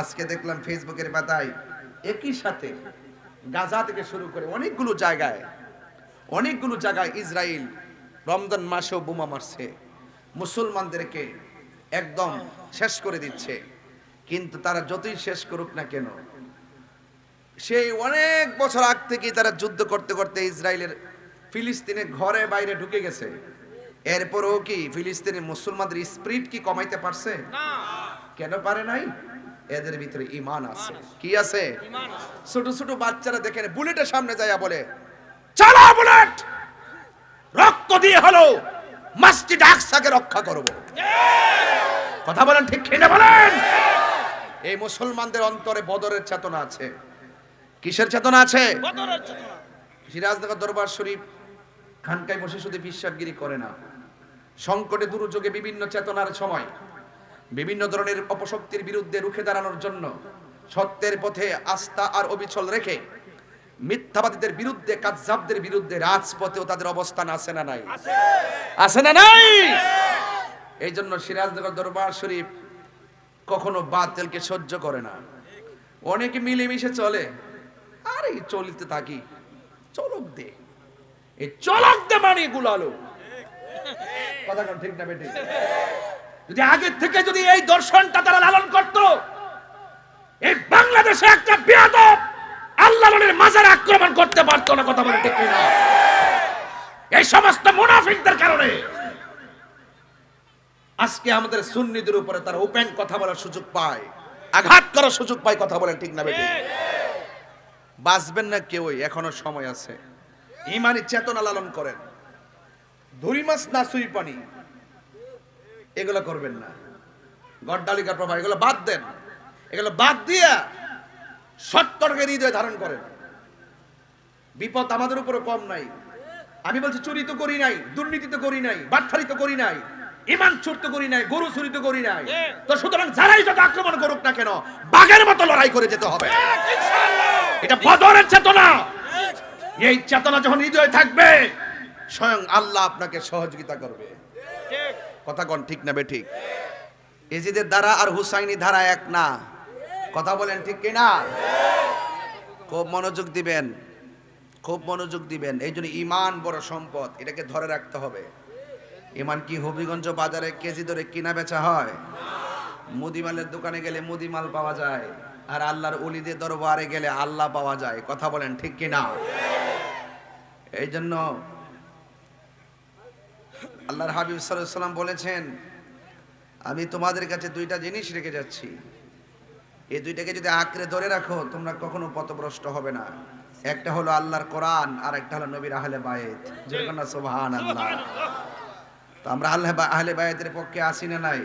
আজকে দেখলাম ফেসবুকের পাতায় একই সাথে গাজা থেকে শুরু করে অনেকগুলো জায়গায় অনেকগুলো জায়গায় ইসরায়েল রমজান মাসেও বোমা মারছে। মুসলমানদেরকে একদম শেষ করে দিচ্ছে। কিন্তু তারা যতই শেষ করুক না কেন সেই অনেক বছর আগ থেকেই তারা যুদ্ধ করতে করতে ইসরায়েলের ফিলিস্তিনের ঘরে বাইরে ঢুকে গেছে। এরপরও কি ফিলিস্তিনের মুসলমানদের স্পিরিট কি কমাইতে পারছে? কেন পারে নাই? এদের ভিতরে ইমান আছে। কি আছে? ছোট ছোট বাচ্চারা দেখেন বুলেটের সামনে যাইয়া বলে চালা বুলেট! রক্ত দিয়ে হলো মসজিদ আকসাকে রক্ষা করব। কথা বলেন ঠিক কিনা বলেন? এই মুসলমানদের অন্তরে বদরের চেতনা আছে। কিসের চেতনা আছে? সিরাজনগর দরবার শরীফ খানকায় বসে শুধু বিশ্বাসগিরি করে না। সংকটে দুর্যোগে বিভিন্ন চেতনার সময় বিভিন্ন ধরনের অপশক্তির বিরুদ্ধে রুখে দাঁড়ানোর জন্য সত্যের পথে আস্থা আর অবিচল রেখে মিথ্যাবাদীদের বিরুদ্ধে কাজ্জাবদের বিরুদ্ধে রাজপথেও তাদের অবস্থান আছে না নাই? আছে। না নাই? এই জন্য সিরাজনগর দরবার শরীফ কখনো বাতিলকে সহ্য করে না। অনেকে মিলেমিশে চলে। আরে চলিতে থাকি। চলক দে। এই চলক দে মানে গুলালো। কথা ঠিক না বেটি যদি আগে থেকে যদি এই দর্শনটা তারা লালন করত, এই বাংলাদেশে একটা বেয়াদব আল্লাহ মাজার আক্রমণ করতে পারতো না, কথা বলে ঠিক না এই সমস্ত মুনাফিকদের কারণে। আজকে আমাদের সুন্নিদের উপরে তারা ওপেন কথা বলার সুযোগ পায়, আঘাত করার সুযোগ পায়, কথা বলেন ঠিক না বেটি বাঁচবেন না কেউই, এখনও সময় আছে। ইমানি চেতনা লালন করেন। ধুরি মাছ না সুই পানি এগুলো করবেন না। গড্ডালিকা প্রভা এগুলো বাদ দেন। এগুলো বাদ দিয়া সত্তরকে হৃদয় ধারণ করেন। বিপদ আমাদের উপরে কম নাই। আমি বলছি চুরি তো করি নাই, দুর্নীতি তো করি নাই, বাটফারি তো করি নাই, ইমান চুর তো করি নাই, গরু চুরি তো করি নাই। তো সুতরাং যারাই যত আক্রমণ করুক না কেন, বাঘের মতো লড়াই করে যেতে হবে। এটা বদরের চেতনা। এই চেতনা যখন হৃদয়ে থাকবে, স্বয়ং আল্লাহ আপনাকে সহযোগিতা করবে। কথা কোন ঠিক না ঠিক। এজিদের দ্বারা আর হুসাইনি ধারা এক না। কথা বলেন ঠিক কিনা? খুব মনোযোগ দিবেন। খুব মনোযোগ দিবেন। এই জন্য ইমান বড় সম্পদ, এটাকে ধরে রাখতে হবে। ইমান কি হবিগঞ্জ বাজারে কেজি ধরে কিনা বেচা হয়? মুদিমালের দোকানে গেলে মুদিমাল পাওয়া যায়, আর আল্লাহর অলিদের দরবারে গেলে আল্লাহ পাওয়া যায়। কথা বলেন ঠিক কিনা? এই জন্য আল্লাহর হাবিব সাল্লাম বলেছেন আমি তোমাদের কাছে দুইটা জিনিস রেখে যাচ্ছি। এই দুইটাকে যদি আঁকড়ে ধরে রাখো তোমরা কখনো পথভ্রষ্ট হবে না। একটা হলো আল্লাহর কোরআন আর একটা হলো নবীর আহলে বায়েত যেরকম না সুবহান আল্লাহ তো আমরা আল্লাহ আহলে বায়েতের পক্ষে আসি না নাই?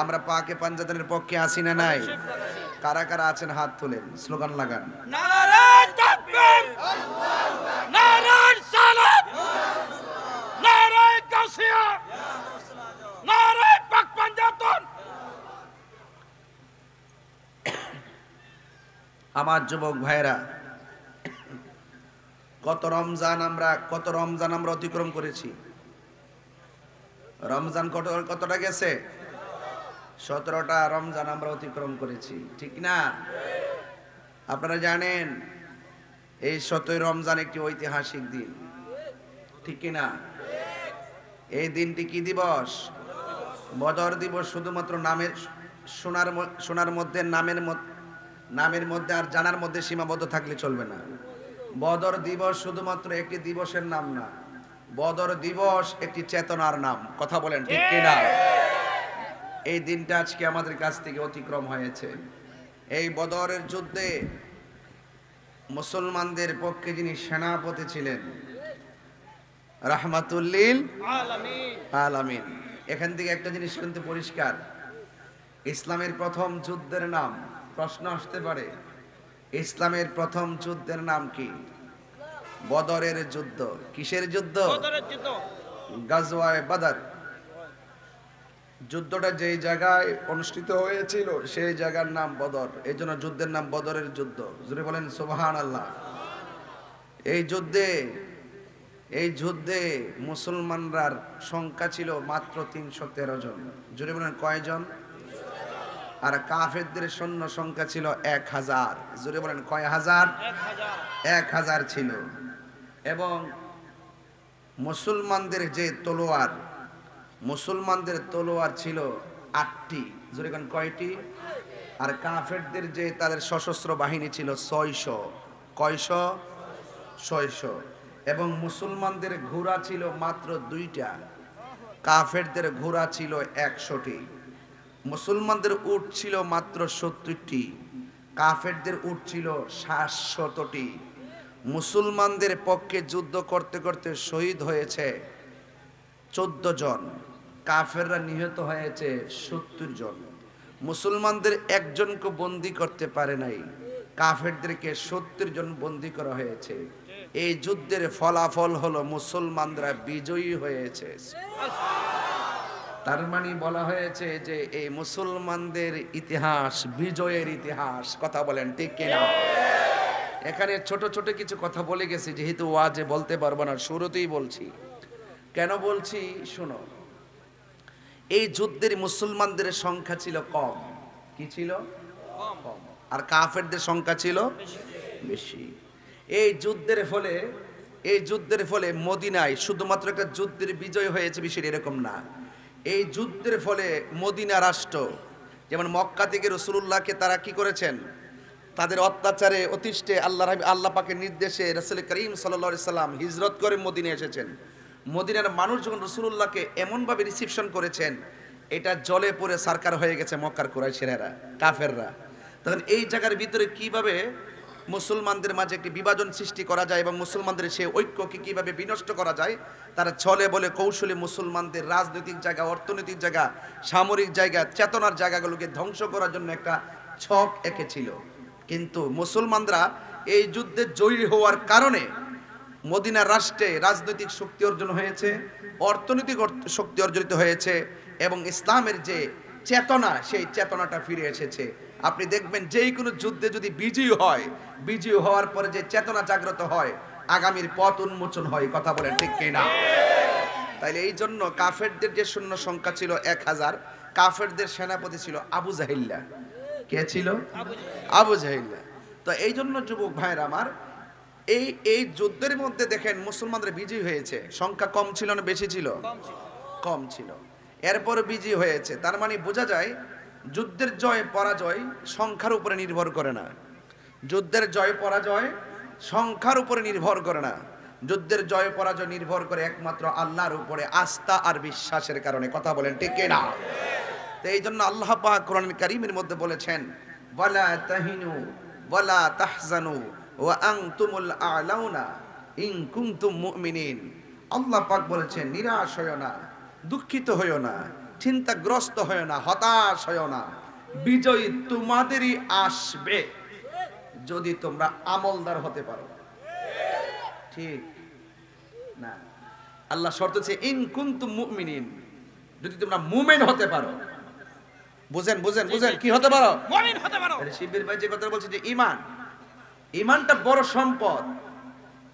আমরা পাকে পাঞ্জাতের পক্ষে আসি না নাই? কারা কারা আছেন হাত তুলেন স্লোগান লাগান। আমার যুবক ভাইরা কত রমজান আমরা, কত রমজান আমরা অতিক্রম করেছি। রমজান কত, কতটা গেছে? সতেরোটা রমজান আমরা অতিক্রম করেছি, ঠিক না? আপনারা জানেন, এই সতই রমজান একটি ঐতিহাসিক দিন, ঠিক কি না এই দিনটি কি দিবস? বদর দিবস শুধুমাত্র নামের সোনার ম- সোনার মধ্যে নামের নামের মধ্যে আর জানার মধ্যে সীমাবদ্ধ থাকলে চলবে না। বদর দিবস শুধুমাত্র একটি দিবসের নাম না বদর দিবস একটি চেতনার নাম। কথা বলেন ঠিক কিনা? এই দিনটা আজকে আমাদের কাছ থেকে অতিক্রম হয়েছে। এই বদরের যুদ্ধে মুসলমানদের পক্ষে যিনি সেনাপতি ছিলেন রাহমাতুল্লিল আলামিন। এখান থেকে একটা জিনিস কিন্তু পরিষ্কার। ইসলামের প্রথম যুদ্ধের নাম প্রশ্ন আসতে পারে ইসলামের প্রথম যুদ্ধের নাম কি? বদরের যুদ্ধ। কিসের যুদ্ধ? গাজওয়ায় বাদার। যুদ্ধটা যেই জায়গায় অনুষ্ঠিত হয়েছিল সেই জায়গার নাম বদর। এই জন্য যুদ্ধের নাম বদরের যুদ্ধ। জুড়ে বলেন সুবহান আল্লাহ এই যুদ্ধে এই যুদ্ধে মুসলমানরার সংখ্যা ছিল মাত্র তিনশো তেরো জন। জুড়ে বলেন, কয়জন? আর কাফেরদের সৈন্য সংখ্যা ছিল এক হাজার। জুড়ে বলেন, কয় হাজার? এক হাজার ছিল। এবং মুসলমানদের যে তলোয়ার, মুসলমানদের তলোয়ার ছিল আটটি। জোরে কোন কয়টি? আর কাফেরদের যে তাদের সশস্ত্র বাহিনী ছিল ছয়শো। কয়শ? ছয়শো। এবং মুসলমানদের ঘোড়া ছিল মাত্র দুইটা। কাফেরদের ঘোড়া ছিল একশোটি। মুসলমানদের উট ছিল মাত্র সত্তরটি। কাফেরদের উট ছিল সাতশতটি। মুসলমানদের পক্ষে যুদ্ধ করতে করতে শহীদ হয়েছে চোদ্দ জন। কাফেররা নিহত হয়েছে সত্তর জন। মুসলমানদের একজনকে বন্দি করতে পারে নাই। কাফেরদেরকে সত্তর জন বন্দি করা হয়েছে। এই যুদ্ধের ফলাফল হলো মুসলমানরা বিজয়ী হয়েছে। তার মানে বলা হয়েছে যে এই মুসলমানদের ইতিহাস, বিজয়ের ইতিহাস, কথা বলেন ঠিক কিনা? এখানে ছোট ছোট কিছু কথা বলে গেছি, যেহেতু ওয়াজে বলতে পারব না, শুরুতেই বলছি। কেন বলছি? শোনো, এই যুদ্ধের মুসলমানদের সংখ্যা ছিল কম। কি ছিল? কম। আর কাফেরদের সংখ্যা ছিল? বেশি। এই যুদ্ধের ফলে, এই যুদ্ধের ফলে মদিনায় শুধুমাত্র একটা যুদ্ধের বিজয় হয়েছে বিষয় এরকম না। এই যুদ্ধের ফলে মদিনা রাষ্ট্র, যেমন মক্কা থেকে রসুল্লাহকে তারা কি করেছেন? তাদের অত্যাচারে, অতিষ্ঠে আল্লাহ আল্লাহ পাকের নির্দেশে রসুল করিম সাল্লা সাল্লাম হিজরত করে মদিনে এসেছেন। মদিনার মানুষ যখন রসুল্লাহকে এমনভাবে রিসিপশন করেছেন, এটা জলে পড়ে সারকার হয়ে গেছে মক্কার কুরাইশেরা কাফেররা। তখন এই জায়গার ভিতরে কীভাবে মুসলমানদের মাঝে একটি বিভাজন সৃষ্টি করা যায় এবং মুসলমানদের সে ঐক্যকে কীভাবে বিনষ্ট করা যায়, তারা ছলে বলে কৌশলে মুসলমানদের রাজনৈতিক জায়গা, অর্থনৈতিক জায়গা, সামরিক জায়গা, চেতনার জায়গাগুলোকে ধ্বংস করার জন্য একটা ছক এঁকেছিল। কিন্তু মুসলমানরা এই যুদ্ধে জয়ী হওয়ার কারণে মদিনা রাষ্ট্রে রাজনৈতিক শক্তি অর্জন হয়েছে, অর্থনৈতিক অর্থ- শক্তি অর্জিত হয়েছে এবং ইসলামের যে চেতনা, সেই চেতনাটা ফিরে এসেছে। আপনি দেখবেন যেই কোনো যুদ্ধে যদি বিজয়ী হয় বিজয়ী হওয়ার পরে যে চেতনা জাগ্রত হয় আগামীর পথ উন্মোচন হয় কথা বলেন ঠিক কিনা? তাইলে এই জন্য কাফেরদের যে শূন্য সংখ্যা ছিল এক হাজার কাফেরদের সেনাপতি ছিল আবু জাহিল্লা। কে ছিল? আবু জাহিল্লা। তো এই জন্য যুবক ভাইয়ের আমার এই এই যুদ্ধের মধ্যে দেখেন মুসলমানদের বিজয়ী হয়েছে। সংখ্যা কম ছিল না বেশি ছিল? কম ছিল। কম ছিল। এরপর বিজয়ী হয়েছে। তার মানে বোঝা যায় যুদ্ধের জয়, পরাজয় সংখ্যার উপরে নির্ভর করে না। যুদ্ধের জয়, পরাজয় সংখ্যার উপরে নির্ভর করে না। যুদ্ধের জয়, পরাজয় নির্ভর করে একমাত্র আল্লাহর উপরে আস্থা আর বিশ্বাসের কারণে। কথা বলেন, ঠিক না? তো এই জন্য আল্লাহ পাক কোরআন কারীমের মধ্যে বলেছেন, ওয়ালা তাহিনু ওয়ালা তাহজানু ওয়া আনতুমুল আলাউনা ইন কুনতুম মুমিনিন। আল্লাহ পাক বলেছেন, নিরাশ হয়ো না, দুঃখিত হইও না। চিন্তাগ্রস্ত হইও না হতাশ হইও না। বিজয় তোমাদেরই আসবে যদি তোমরা আমলদার হতে পারো। ঠিক না। আল্লাহ শর্ত হচ্ছে ইন কুনতুম মুমিনিন যদি তোমরা মুমিন হতে পারো। বুঝেন বুঝেন বুঝেন কি হতে পারো? মমিন হতে পারো। শিবির ভাই যে কথা বলছে যে ইমান ইমানটা বড় সম্পদ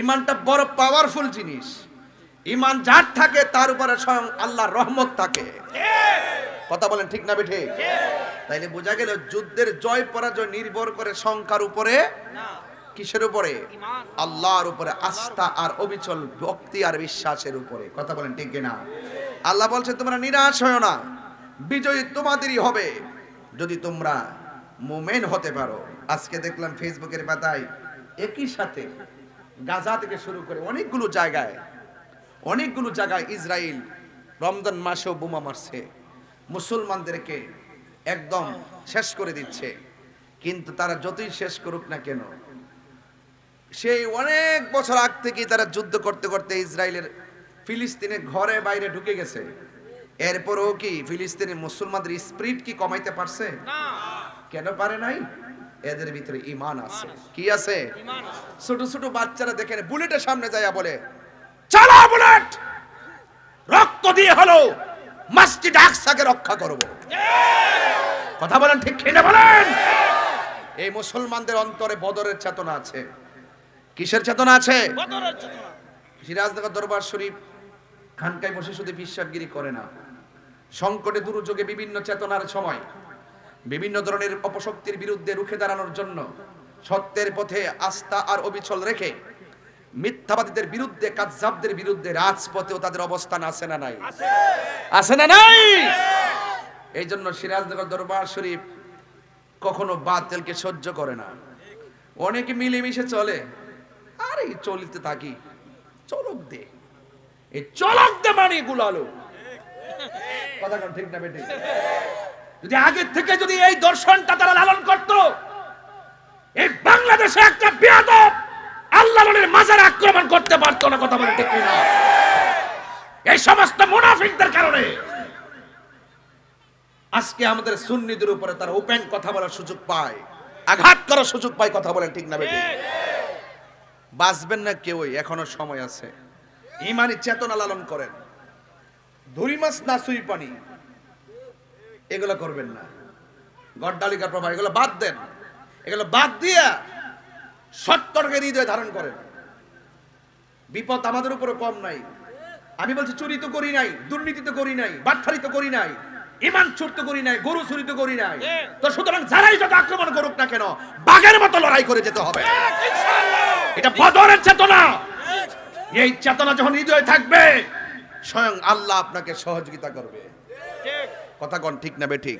ইমানটা বড় পাওয়ারফুল জিনিস। ইমান যার থাকে, তার উপরে স্বয়ং আল্লাহর রহমত থাকে। কথা বলেন ঠিক না বেঠে? তাইলে বোঝা গেল যুদ্ধের জয়, পরাজয় নির্ভর করে সংখ্যার উপরে, কিসের উপরে? আল্লাহর উপরে, আস্থা আর অবিচল ভক্তি আর বিশ্বাসের উপরে। কথা বলেন ঠিক না আল্লাহ বলছে, তোমরা নিরাশ হয় না। বিজয়ী তোমাদেরই হবে। যদি তোমরা মোমেন হতে পারো। আজকে দেখলাম ফেসবুকের পাতায় একই সাথে গাজা থেকে শুরু করে অনেকগুলো জায়গায় অনেকগুলো জায়গায় ইসরায়েল রমজান মাসেও বোমা মারছে। মুসলমানদেরকে একদম শেষ করে দিচ্ছে। কিন্তু তারা যতই শেষ করুক না কেন সেই অনেক বছর আগ থেকেই তারা যুদ্ধ করতে করতে ইসরায়েলের ফিলিস্তিনের ঘরে বাইরে ঢুকে গেছে। এরপরও কি ফিলিস্তিনের মুসলমানদের স্পিরিট কি কমাইতে পারছে? কেন পারে নাই? এদের ভিতরে ইমান আছে। কি আছে। ছোট ছোট বাচ্চারা দেখেন বুলেটের সামনে যাইয়া বলে চালা বুলেট! রক্ত দিয়ে হলো মসজিদ আকসাকে রক্ষা করব। কথা বলেন ঠিক কিনা বলেন? এই মুসলমানদের অন্তরে বদরের চেতনা আছে। কিসের চেতনা আছে? বদরের চেতনা। সিরাজনগর দরবার শরীফ খানকায় বসে শুধু বিশ্বাসগিরি করে না। সংকটে দুর্যোগে বিভিন্ন চেতনার সময় বিভিন্ন ধরনের অপশক্তির বিরুদ্ধে রুখে দাঁড়ানোর জন্য সত্যের পথে আস্থা আর অবিচল রেখে মিথ্যাবাদীদের বিরুদ্ধে কাজ্জাবদের বিরুদ্ধে রাজপথেও তাদের অবস্থান আছে না নাই? আছে। না নাই? এই জন্য সিরাজনগর দরবার শরীফ কখনো বাতিলকে সহ্য করে না। অনেকে মিলেমিশে চলে। আরে চলিতে থাকি। চলক দে। এই চলক দে মানে গুলালো। কথা ঠিক না বেটি যদি আগের থেকে যদি এই দর্শনটা তারা লালন করত এই বাংলাদেশে একটা বেয়াদব আল্লাহ মাজার আক্রমণ করতে পারতো না, কথা বলে ঠিক না এই সমস্ত মুনাফিকদের কারণে। আজকে আমাদের সুন্নিদের উপরে তারা ওপেন কথা বলার সুযোগ পায়, আঘাত করার সুযোগ পায়, কথা বলেন ঠিক না বাঁচবেন না কেউই, এখনও সময় আছে। ইমানি চেতনা লালন করেন। ধুরি মাছ না সুই পানি, এগুলো করবেন না। গড্ডালিকা প্রভা এগুলো বাদ দেন। এগুলো বাদ দিয়া সত্তরকে হৃদয় ধারণ করেন। বিপদ আমাদের উপরে কম নাই। আমি বলছি চুরি তো করি নাই দুর্নীতি তো করি নাই বাটফারি তো করি নাই ইমান চুর তো করি নাই গরু চুরি তো করি নাই। তো সুতরাং যারাই যত আক্রমণ করুক না কেন বাঘের মতো লড়াই করে যেতে হবে। এটা বদরের চেতনা। এই চেতনা যখন হৃদয়ে থাকবে স্বয়ং আল্লাহ আপনাকে সহযোগিতা করবে। কথা কোন ঠিক না বে ঠিক?